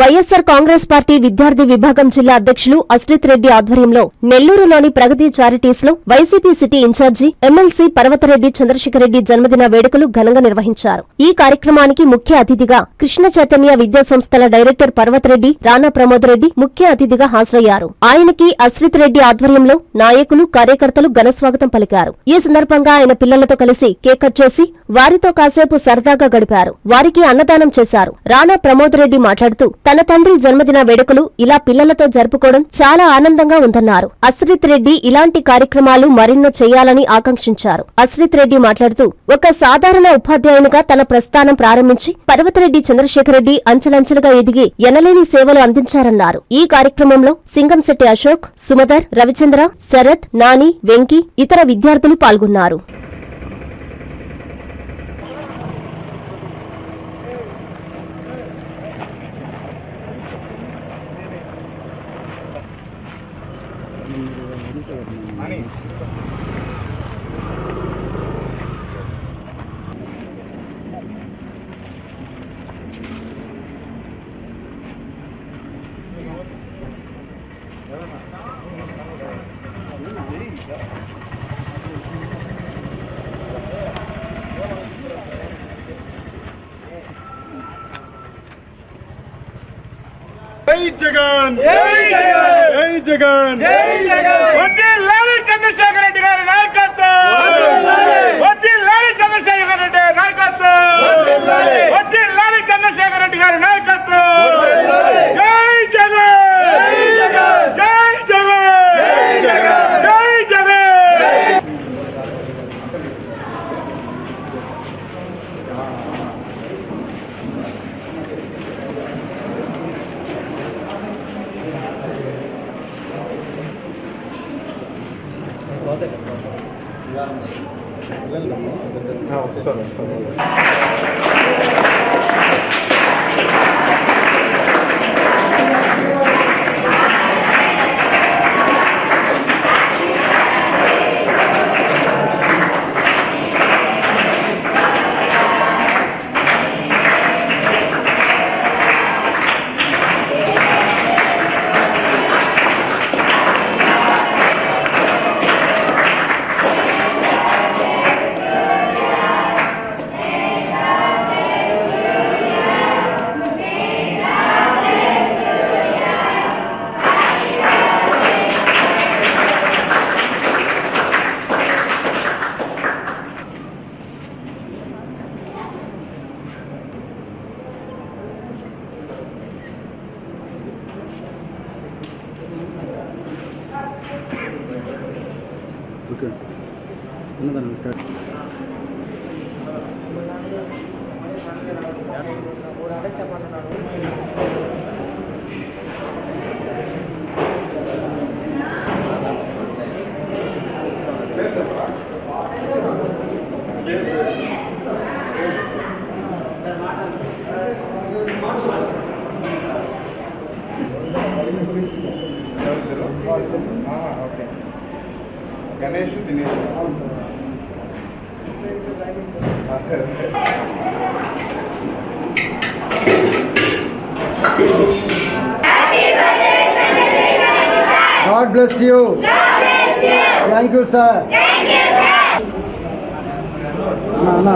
YSR Congress party విద్యార్థి విభాగం జిల్లా అధ్యక్షులు అశ్రిత్ రెడ్డి ఆధ్వర్యంలో నెల్లూరులోని Pragathi చారిటీస్లో YCP city incharge MLC Parvathareddy Chandrasekhara Reddy జన్మదిన వేడుకలు ఘనంగా నిర్వహించారు. ఈ కార్యక్రమానికి ముఖ్య అతిథిగా కృష్ణ చైతన్య విద్యా సంస్థల డైరెక్టర్ పర్వతరెడ్డి రానా ప్రమోద్ రెడ్డి ముఖ్య అతిథిగా హాజరయ్యారు. ఆయనకి అశ్రిత్ రెడ్డి ఆధ్వర్యంలో నాయకులు కార్యకర్తలు ఘనస్వాగతం పలికారు. ఈ సందర్భంగా ఆయన పిల్లలతో కలిసి కేక్ కట్ చేసి వారితో కాసేపు సరదాగా గడిపారు. వారికి అన్నదానం చేశారు. రాణా ప్రమోద్ రెడ్డి మాట్లాడుతూ తన తండ్రి జన్మదిన వేడుకలు ఇలా పిల్లలతో జరుపుకోవడం చాలా ఆనందంగా ఉందన్నారు. అశ్రిత్ రెడ్డి ఇలాంటి కార్యక్రమాలు మరెన్నో చేయాలని ఆకాంక్షించారు. అశ్రిత్ రెడ్డి మాట్లాడుతూ ఒక సాధారణ ఉపాధ్యాయునిగా తన ప్రస్థానం ప్రారంభించి పర్వతరెడ్డి చంద్రశేఖర్ రెడ్డి అంచెలంచెలుగా ఎదిగి ఎనలేని సేవలు అందించారన్నారు. ఈ కార్యక్రమంలో సింగంశెట్టి అశోక్ సుమధర్ రవిచంద్ర శరత్ నాని వెంకీ ఇతర విద్యార్థులు పాల్గొన్నారు జై జగన్! జై జగన్! వడ్డీల్లాలి చంద్రశేఖర్ రెడ్డి గారి నాయకత్వం. వడ్డీల్లాలి చంద్రశేఖర్ రెడ్డి నాయకత్వం. వడ్డీల్లాలి చంద్రశేఖర్ రెడ్డి గారి నాయకత్వం. జై జగన్! జై How so, so. இருக்குது ஒன்றுதான் ஸ்டார்ட் ஒரு அடை சாப்பாடு Ganesh Dinesh God bless you. Thank you, sir. అన్నా, అన్నా.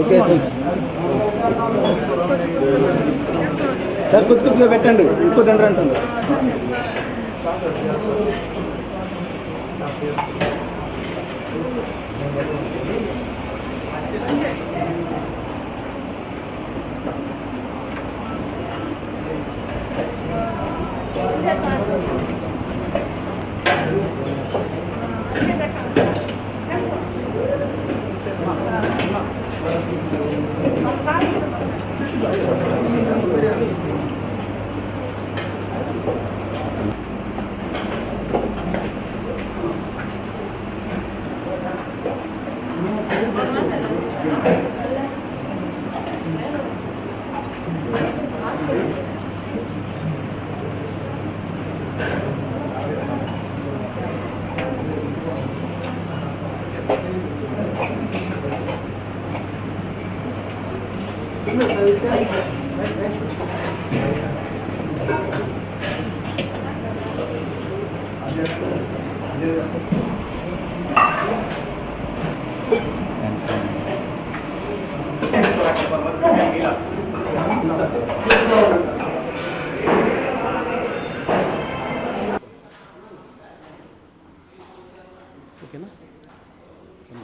Okay sir. సార్ కొద్ది కొద్దిగా పెట్టండి. ఇంకో దండ్రి అంటుంది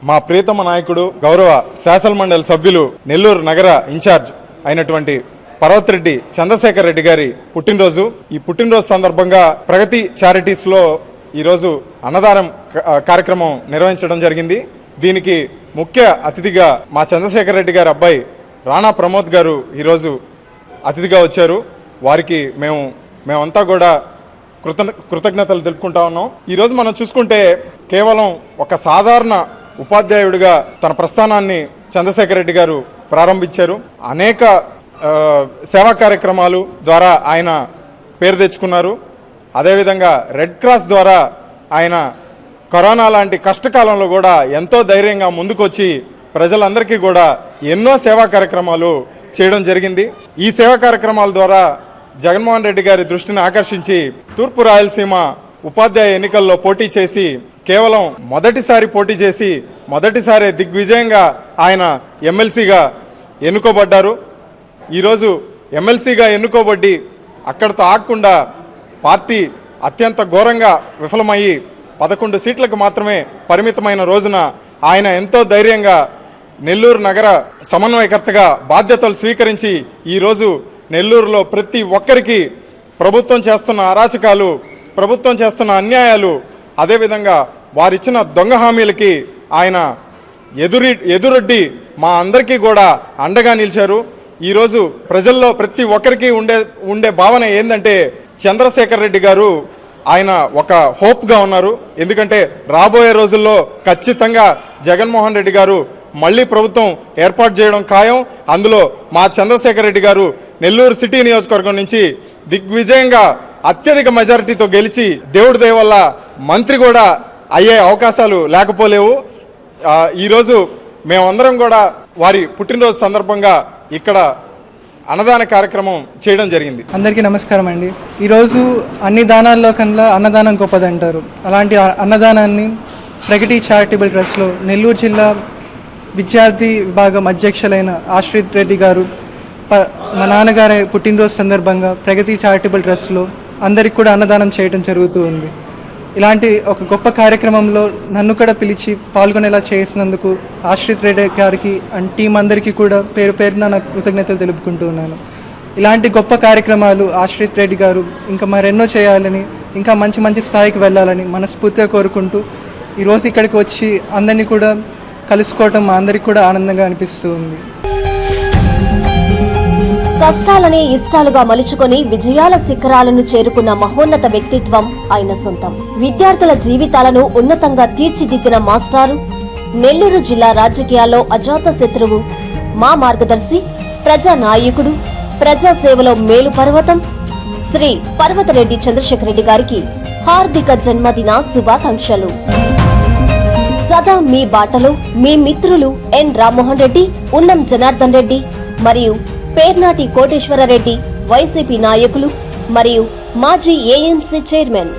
మా ప్రియతమ నాయకుడు గౌరవ శాసన మండలి సభ్యులు నెల్లూరు నగర ఇన్ఛార్జ్ అయినటువంటి పర్వత్రెడ్డి చంద్రశేఖర్ రెడ్డి గారి పుట్టినరోజు. ఈ పుట్టినరోజు సందర్భంగా ప్రగతి చారిటీస్లో ఈరోజు అన్నదానం కార్యక్రమం నిర్వహించడం జరిగింది. దీనికి ముఖ్య అతిథిగా మా చంద్రశేఖర్ రెడ్డి గారి అబ్బాయి రాణా ప్రమోద్ గారు ఈరోజు అతిథిగా వచ్చారు. వారికి మేము మేమంతా కూడా కృత కృతజ్ఞతలు తెలుపుకుంటా ఉన్నాం. ఈరోజు మనం చూసుకుంటే కేవలం ఒక సాధారణ ఉపాధ్యాయుడిగా తన ప్రస్థానాన్ని చంద్రశేఖర్ రెడ్డి గారు ప్రారంభించారు. అనేక సేవా కార్యక్రమాలు ద్వారా ఆయన పేరు తెచ్చుకున్నారు. అదేవిధంగా రెడ్ క్రాస్ ద్వారా ఆయన కరోనా లాంటి కష్టకాలంలో కూడా ఎంతో ధైర్యంగా ముందుకొచ్చి ప్రజలందరికీ కూడా ఎన్నో సేవా కార్యక్రమాలు చేయడం జరిగింది. ఈ సేవా కార్యక్రమాల ద్వారా జగన్మోహన్ రెడ్డి గారి దృష్టిని ఆకర్షించి తూర్పు రాయలసీమ ఉపాధ్యాయ ఎన్నికల్లో పోటీ చేసి కేవలం మొదటిసారి పోటీ చేసి మొదటిసారి దిగ్విజయంగా ఆయన ఎమ్మెల్సీగా ఎన్నుకోబడ్డారు. ఈరోజు ఎమ్మెల్సీగా ఎన్నుకోబడ్డి అక్కడితో ఆగకుండా పార్టీ అత్యంత ఘోరంగా విఫలమయ్యి పదకొండు సీట్లకు మాత్రమే పరిమితమైన రోజున ఆయన ఎంతో ధైర్యంగా నెల్లూరు నగర సమన్వయకర్తగా బాధ్యతలు స్వీకరించి ఈరోజు నెల్లూరులో ప్రతి ఒక్కరికి ప్రభుత్వం చేస్తున్న అరాచకాలు ప్రభుత్వం చేస్తున్న అన్యాయాలు అదేవిధంగా వారిచ్చిన దొంగ హామీలకి ఆయన ఎదురి ఎదురొడ్డి మా అందరికీ కూడా అండగా నిలిచారు. ఈరోజు ప్రజల్లో ప్రతి ఒక్కరికి ఉండే ఉండే భావన ఏంటంటే చంద్రశేఖర్ రెడ్డి గారు ఆయన ఒక హోప్గా ఉన్నారు. ఎందుకంటే రాబోయే రోజుల్లో ఖచ్చితంగా జగన్మోహన్ రెడ్డి గారు మళ్ళీ ప్రభుత్వం ఏర్పాటు చేయడం ఖాయం. అందులో మా చంద్రశేఖర్ రెడ్డి గారు నెల్లూరు సిటీ నియోజకవర్గం నుంచి దిగ్విజయంగా అత్యధిక మెజారిటీతో గెలిచి దేవుడి దయ వల్ల మంత్రి కూడా అయ్యే అవకాశాలు లేకపోలేవు. ఈరోజు మేమందరం కూడా వారి పుట్టినరోజు సందర్భంగా ఇక్కడ అన్నదాన కార్యక్రమం చేయడం జరిగింది. అందరికీ నమస్కారం అండి. ఈరోజు అన్ని దానాల్లో కన్నా అన్నదానం గొప్పది అంటారు అలాంటి అన్నదానాన్ని ప్రగతి చారిటబుల్ ట్రస్ట్లో నెల్లూరు జిల్లా విద్యార్థి విభాగం అధ్యక్షులైన ఆశ్రిత్ రెడ్డి గారు ప మా నాన్నగారి పుట్టినరోజు సందర్భంగా ప్రగతి చారిటబుల్ ట్రస్ట్లో అందరికి కూడా అన్నదానం చేయడం జరుగుతూ ఉంది. ఇలాంటి ఒక గొప్ప కార్యక్రమంలో నన్ను కూడా పిలిచి పాల్గొనేలా చేసినందుకు ఆశ్రిత్ రెడ్డి గారికి అండ్ టీం అందరికీ కూడా పేరు పేరున నాకు కృతజ్ఞతలు తెలుపుకుంటూ ఉన్నాను. ఇలాంటి గొప్ప కార్యక్రమాలు ఆశ్రిత్ రెడ్డి గారు ఇంకా మరెన్నో చేయాలని ఇంకా మంచి మంచి స్థాయికి వెళ్ళాలని మనస్ఫూర్తిగా కోరుకుంటూ ఈరోజు ఇక్కడికి వచ్చి అందరినీ కూడా కలుసుకోవటం మా అందరికీ కూడా ఆనందంగా అనిపిస్తూ ఉంది. కష్టాలనే ఇష్టాలుగా మలుచుకొని విజయాల శిఖరాలను చేరుకున్న మహోన్నత వ్యక్తిత్వం ఆయన సొంతం. విద్యార్థుల జీవితాలను ఉన్నతంగా తీర్చిదిద్దిన మాస్టారు నెల్లూరు జిల్లా రాజకీయాల్లో అజాత శత్రువు మా మార్గదర్శి ప్రజా నాయకుడు ప్రజా సేవలో మేలు పర్వతం శ్రీ పర్వతరెడ్డి చంద్రశేఖర్ రెడ్డి గారికి హార్దిక జన్మదిన శుభాకాంక్షలు. సదా మీ బాటలో మీ మిత్రులు ఎన్ రామ్మోహన్ రెడ్డి ఉన్నం జనార్దన్ రెడ్డి మరియు పేర్నాటి కోటేశ్వరరెడ్డి వైసీపీ నాయకులు మరియు మాజీ ఏఎంసీ చైర్మన్.